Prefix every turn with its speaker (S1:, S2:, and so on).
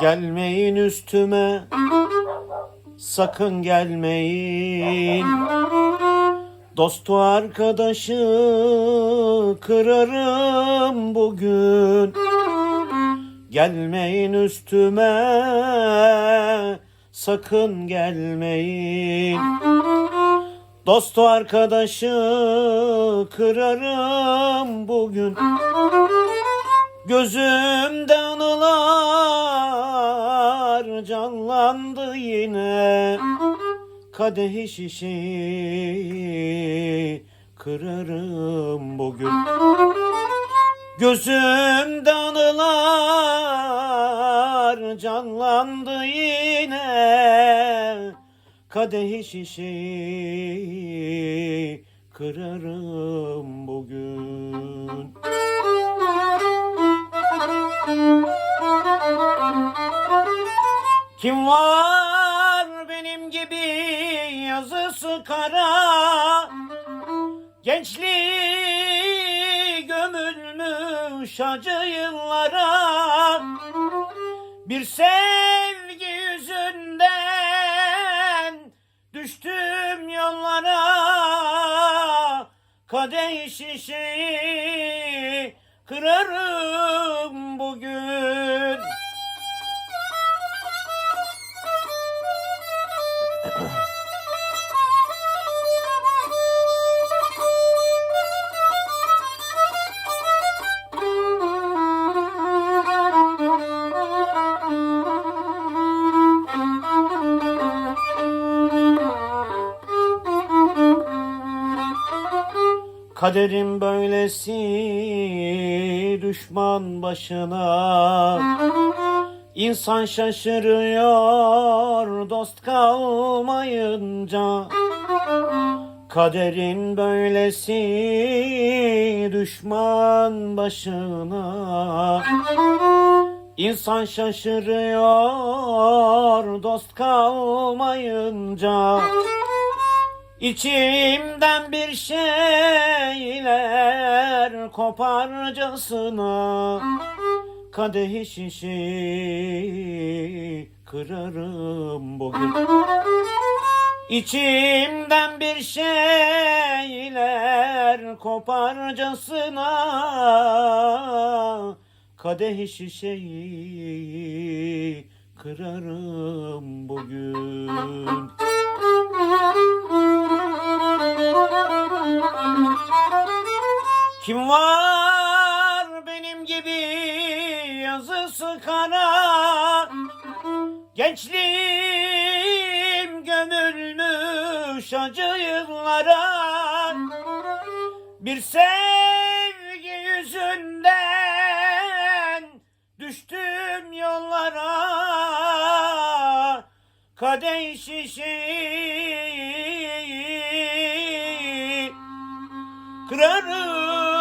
S1: Gelmeyin üstüme. Sakın gelmeyin. Dostu arkadaşı kırarım bugün. Gelmeyin üstüme. Sakın gelmeyin. Dostu arkadaşı kırarım bugün. Gözümde anılar canlandı yine. Kadehi şişeyi kırarım bugün. Gözümde anılar canlandı yine. Kadehi şişeyi kırarım bugün Kim var benim gibi yazısı kara? Gençliği gömülmüş acı yıllara. Bir sevgi yüzünden düştüm yollara. Kadeh şişeyi kırarım bugün Kaderin böylesi düşman başına. İnsan şaşırıyor dost kalmayınca. Kaderin böylesi düşman başına. İnsan şaşırıyor dost kalmayınca İçimden bir şeyler koparcasına Kadehi şişeyi kırarım bugün. İçimden bir şeyler koparcasına Kadehi şişeyi kırarım bugün Kim var benim gibi yazısı kara? Gençliğim gömülmüş acı yıllara. Bir sevgi yüzünden düştüm yollara. Kadeh şişeyi kırarım.